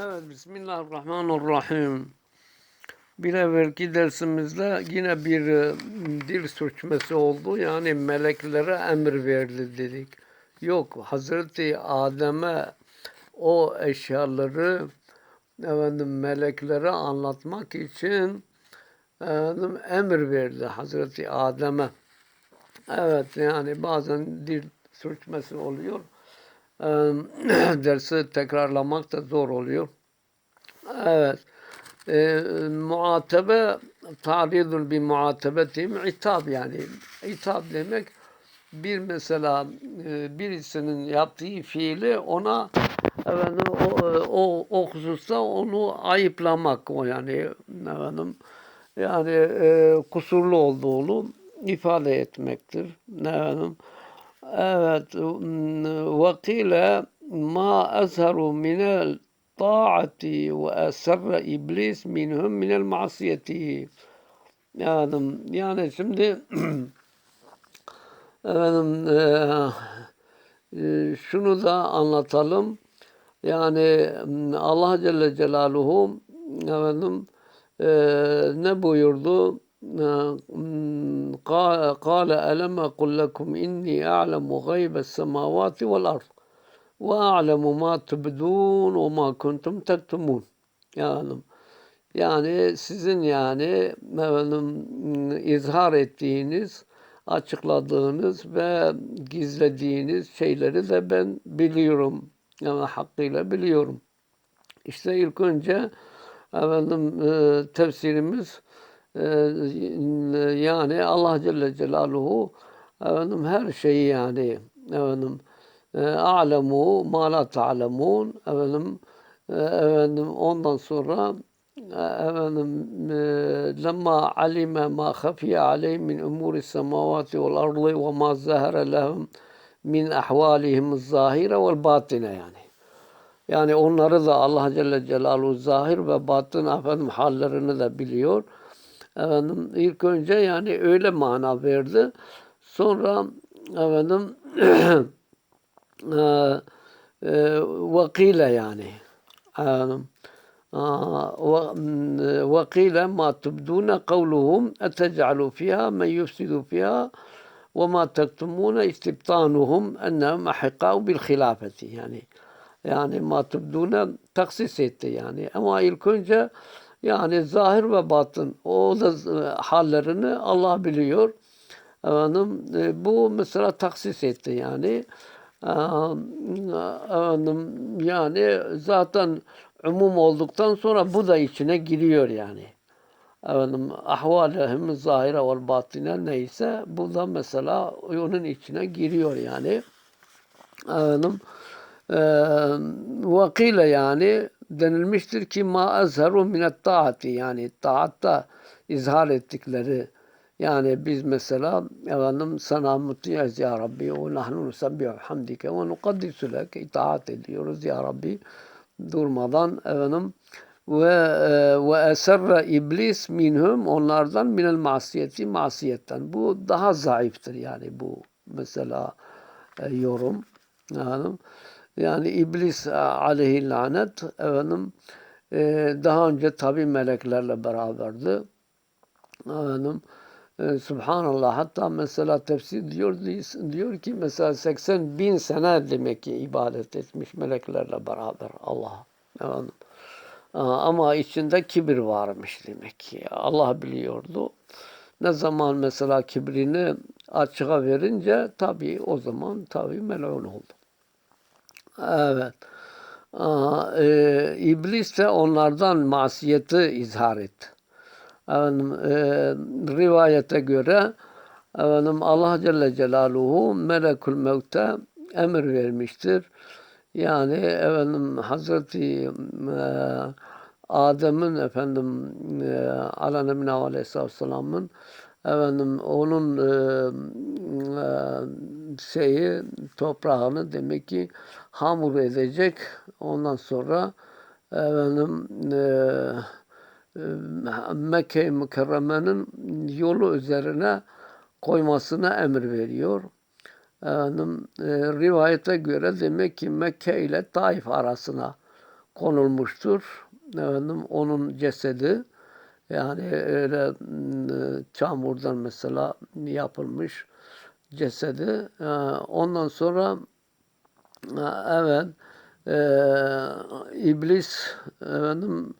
Evet, Bismillahirrahmanirrahim. Bir evvelki dersimizde yine bir e, dil sürçmesi oldu. Yani meleklere emir verildi dedik. Yok, Hazreti Adem'e o eşyaları efendim, meleklere anlatmak için efendim, emir verdi Hazreti Adem'e. Evet, yani bazen dil sürçmesi oluyor. Dersi tekrarlamak da zor oluyor. Evet. Eee muatabe taridun bir muatebetihim itab yani. İtab demek bir mesela e, birisinin yaptığı fiili ona efendim, o, o, o hususta onu ayıplamak o yani efendim yani e, kusurlu olduğunu ifade etmektir. Efendim, Evet. Vakile ma azharu minel taati ve esarre iblis minhum minel masiyeti. Yani, yani şimdi efendim e, şunu da anlatalım. Yani Allah Celle Celaluhu efendim e, ne buyurdu? قال ألم أقل لكم إني أعلم غيب السماوات والأرض وأعلم ما تبدون وما كنتم تكتمون yani yani sizin yani efendim, izhar ettiğiniz, açıkladığınız ve gizlediğiniz şeyleri de ben biliyorum. Yani hakkıyla biliyorum. İşte ilk önce efendim tefsirimiz yani Allah Celle Celaluhu efendim her şeyi yani efendim a'lemu ma la ta'lemun efendim efendim ondan sonra efendim lemma alime ma hafiye aleyh min umuri semavati vel ardı ve ma zahara lehum min ahvalihim zahire vel batine yani. Yani onları da Allah Celle Celaluhu zahir ve batın efendim hallerini de biliyor. Efendim ilk önce yani öyle mana verdi. Sonra efendim e, e, vakile yani. Efendim, وقيل ما تبدون قولهم أتجعل فيها من يفسد فيها وما تكتمون استبطانهم أنهم أحقاء بالخلافة yani yani ma tubduna taksis etti yani ama ilk önce yani zahir ve batın o da hallerini Allah biliyor. Efendim, e, bu mesela taksis etti yani. Efendim, yani zaten umum olduktan sonra bu da içine giriyor yani. Efendim, ahvalehim zahire vel batine neyse bu da mesela onun içine giriyor yani. Efendim, e, vakile yani denilmiştir ki ma ezheru minet taati. Yani taatta izhar ettikleri yani biz mesela efendim sana mutluyuz ya Rabbi ve nahnu nusabbihu hamdike ve nukaddisu lek itaat ediyoruz ya Rabbi durmadan efendim. Ve ve eserre iblis minhum. Onlardan minel masiyeti masiyetten. Bu daha zayıftır yani bu mesela yorum. Yani yani iblis e, aleyhi lanet efendim e, daha önce tabi meleklerle beraberdi. Efendim e, Subhanallah hatta mesela tefsir diyor diyor ki mesela 80 bin sene demek ki ibadet etmiş meleklerle beraber Allah. Efendim. Ama içinde kibir varmış demek ki. Allah biliyordu. Ne zaman mesela kibrini açığa verince tabi o zaman tabi melun oldu. Evet. Aa, e, iblis de onlardan masiyeti izhar etti. Efendim, e, rivayete göre efendim, Allah Celle Celaluhu melekül mevte emir vermiştir. Yani efendim Hazreti e, Adem'in efendim e, aleyhisselamın efendim onun e, e, şeyi toprağını demek ki hamur edecek. Ondan sonra efendim e, e, Mekke-i Mükerreme'nin yolu üzerine koymasına emir veriyor. Efendim, e, rivayete göre demek ki Mekke ile Taif arasına konulmuştur. Efendim onun cesedi yani öyle m, çamurdan mesela yapılmış cesedi. E, Ondan sonra e, evet e, iblis efendim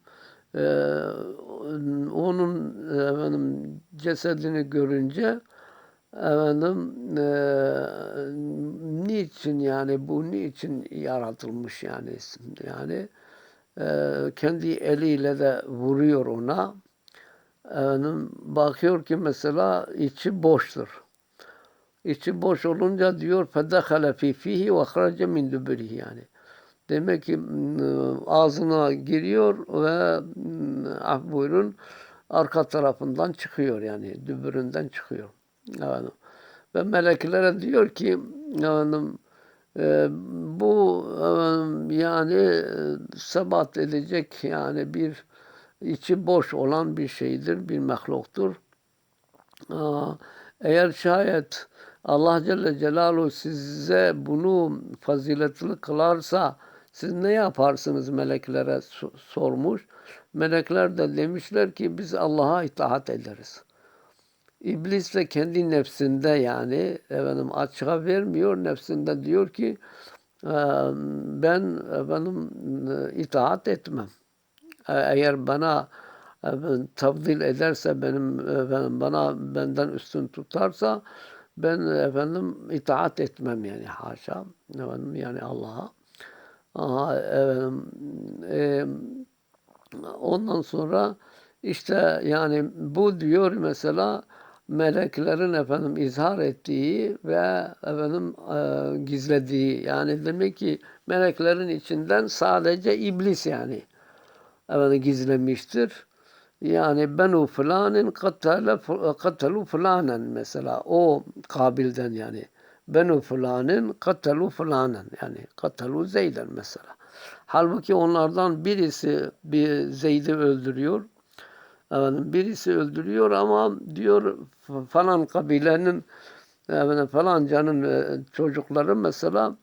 e, onun efendim cesedini görünce efendim e, niçin yani bu niçin yaratılmış yani yani e, kendi eliyle de vuruyor ona efendim bakıyor ki mesela içi boştur. İçi boş olunca diyor fedehale fi fihi ve harace min duburihi yani. Demek ki m, ağzına giriyor ve m, af buyurun arka tarafından çıkıyor yani dübüründen çıkıyor. Efendim. Ve meleklere diyor ki efendim, e, bu efendim, yani e, sebat edecek yani bir içi boş olan bir şeydir, bir mahluktur. Eğer şayet Allah Celle Celaluhu size bunu faziletli kılarsa siz ne yaparsınız meleklere so- sormuş. Melekler de demişler ki biz Allah'a itaat ederiz. İblis de kendi nefsinde yani efendim açığa vermiyor nefsinde diyor ki "Eee, ben efendim e, itaat etmem. E- Eğer bana efendim, tafdil ederse benim efendim bana benden üstün tutarsa ben efendim itaat etmem yani haşa efendim yani Allah'a. Aha, efendim, e, ondan sonra işte yani bu diyor mesela meleklerin efendim izhar ettiği ve efendim e, gizlediği yani demek ki meleklerin içinden sadece iblis yani efendim gizlemiştir. Yani benu fulanin katale katelu fulanen mesela o kabilden yani benu fulanin katelu fulanen yani katelu Zeyden mesela. Halbuki onlardan birisi bir Zeyd'i öldürüyor. Efendim, birisi öldürüyor ama diyor falan kabilenin efendim, falancanın e, çocukları mesela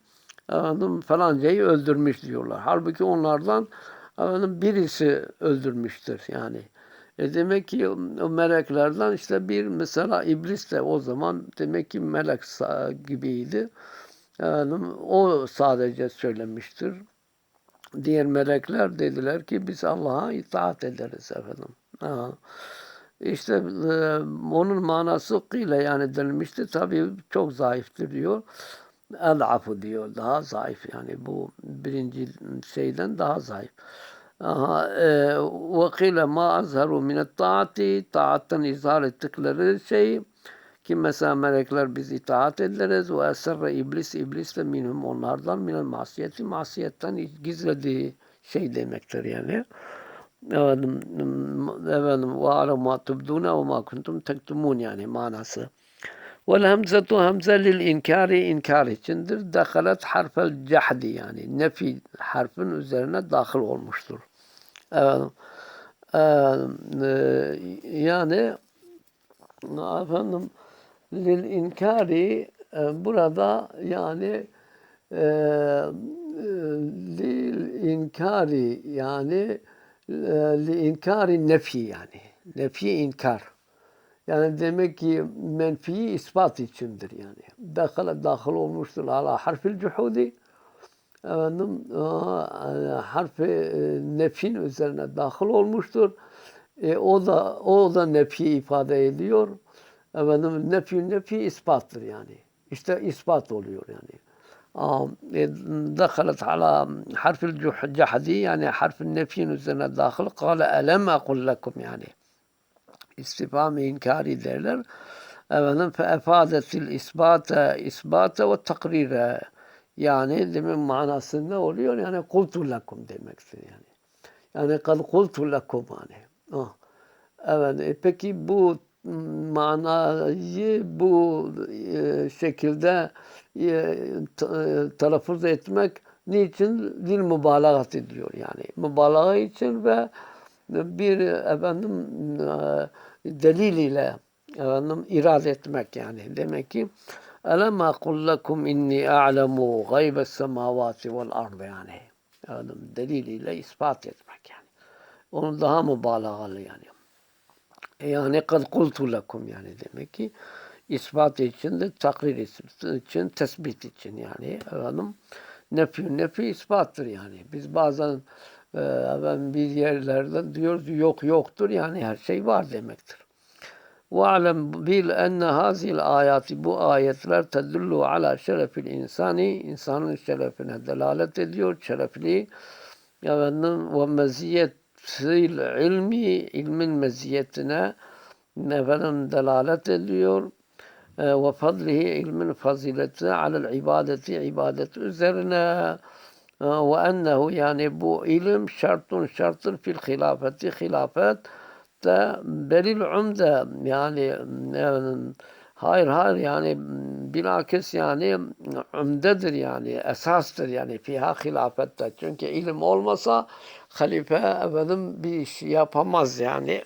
efendim, falancayı öldürmüş diyorlar. Halbuki onlardan efendim, birisi öldürmüştür yani. E demek ki o meleklerden işte bir mesela iblis de o zaman demek ki melek gibiydi. Efendim, o sadece söylemiştir. Diğer melekler dediler ki biz Allah'a itaat ederiz efendim. Ha. İşte e, onun manası kıyla yani denilmişti. Tabii çok zayıftır diyor. El-afu diyor. Daha zayıf yani bu birinci şeyden daha zayıf. Aha, e, kıyla ma azharu minet taati taattan izhar ettikleri şey ki mesela melekler biz itaat ederiz ve esirre iblis iblis de minhum onlardan minel masiyeti masiyetten gizlediği şey demektir yani. Efendim, efendim ve ala ma tubdune ve ma kuntum tektumun yani manası. Vel hemzetu hemze lil inkari inkar içindir. Dakalet harfel cahdi yani. Nefi harfin üzerine dahil olmuştur. Efendim, eee, yani efendim lil inkari e, burada yani e, lil inkari yani e, li inkari nefi yani. Nefi inkar yani demek ki menfiyi ispat içindir yani. Dakhala dahil olmuştur ala harfil cuhudi efendim aa, harfi e, nefin üzerine dahil olmuştur. E, o da o da nefi ifade ediyor. Efendim nefi nefi ispattır yani. İşte ispat oluyor yani. E, ala harfil cuh- cahdi yani harfin nefin üzerine dahil. Kale elem ekul lekum yani istifam inkari derler. Efendim fe efadetil isbate isbate ve takrire yani demin manası ne oluyor? Yani kultu lekum demektir yani. Yani kad kultu lekum yani. Ah. Evet, e peki bu manayı bu e, şekilde e, e, telaffuz etmek niçin dil mübalağa ediliyor yani. Mübalağa için ve bir efendim delil ile efendim irade etmek yani. Demek ki Elem aqul lekum inni a'lemu gaybes semavati vel ardı yani. Efendim, deliliyle ispat etmek yani. Onu daha mübalağalı yani. E Yani kad kultu lekum yani demek ki ispat için de takrir için, tespit için yani efendim nefi nefi ispattır yani. Biz bazen efendim, bir yerlerde diyor yok yoktur yani her şey var demektir. Ve bil enne hazil ayati bu ayetler tedullu ala şerefil insani insanın şerefine delalet ediyor. Şerefli efendim ve meziyetil ilmi ilmin meziyetine efendim delalet ediyor ee, ve fadlihi ilmin fazileti alel ibadeti ibadet üzerine ve ennehu yani bu ilim şartun şarttır fil hilafeti. Hilafet de belil umde yani, hayır hayır yani bilakis yani umdedir yani esastır yani fiha hilafette. Çünkü ilim olmasa halife efendim bir iş yapamaz yani